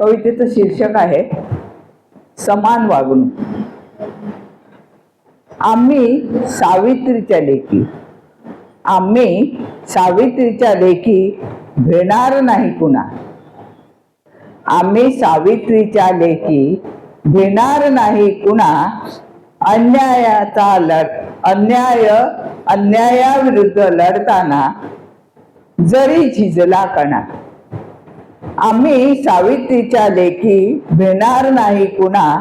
कवितेचं शीर्षक आहे समान वागणूक. आम्ही सावित्रीच्या लेखी आम्ही सावित्रीच्या लेखी भिणार नाही कुणा. आम्ही सावित्रीच्या लेखी भिणार नाही कुणा. अन्यायाचा लढ अन्याय अन्यायाविरुद्ध लढताना जरी झिजला कणा. आम्ही सावित्रीच्या लेखी भिणार नाही कुणा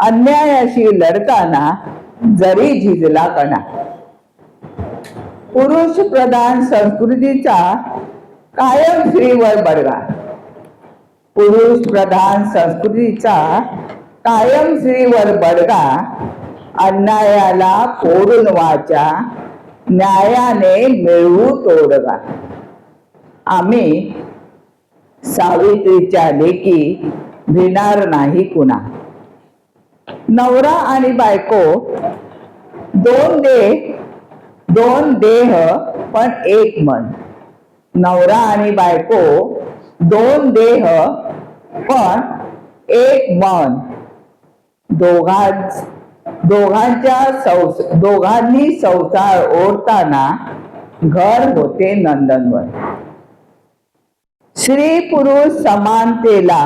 अन्यायाशी लढताना जरी झिजला कणा. पुरुष प्रधान संस्कृतीचा कायम स्त्रीवर बडगा. पुरुष प्रधान संस्कृतीचा कायम स्त्रीवर बडगा अन्यायाला फोडून वाचा न्यायाने मिळवू तोडगा. आम्ही सावित्रीच्या लेकी भिणार नाही कुणा. नवरा आणि बायको दोन दे दोन देह पण एक मन. नवरा आणि बायको दोन देह पण एक मन. दोघां दोघांच्या संस दोघांनी संसार ओढताना घर होते नंदनवन. स्त्री पुरुष समानतेला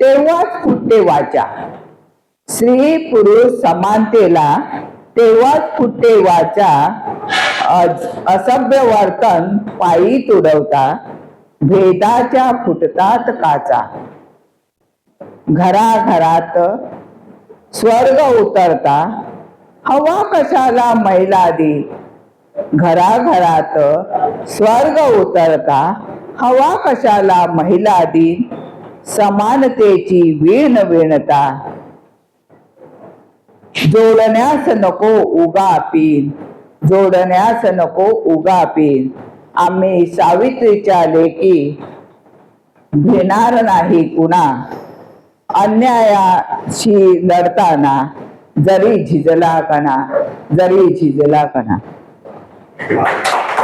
तेव्हाच फुटते वाचा? स्त्री पुरुष समानतेला तेव्हाच फुटते वाचा? असभ्य वर्तन पायी तुडवता भेदाच्या फुटतात काचा. घराघरात स्वर्ग उतरता हवा कशाला महिला दी घराघरात स्वर्ग उतरता हवा कशाला महिला दिन? समानतेची वीण विणता. जोडण्यास नको उगा पीन. जोडण्यास नको उगा पीन. आम्ही सावित्रीच्या लेखी घेणार नाही कुणा. अन्यायाशी लढताना जरी झिजला कणा जरी झिजला कणा.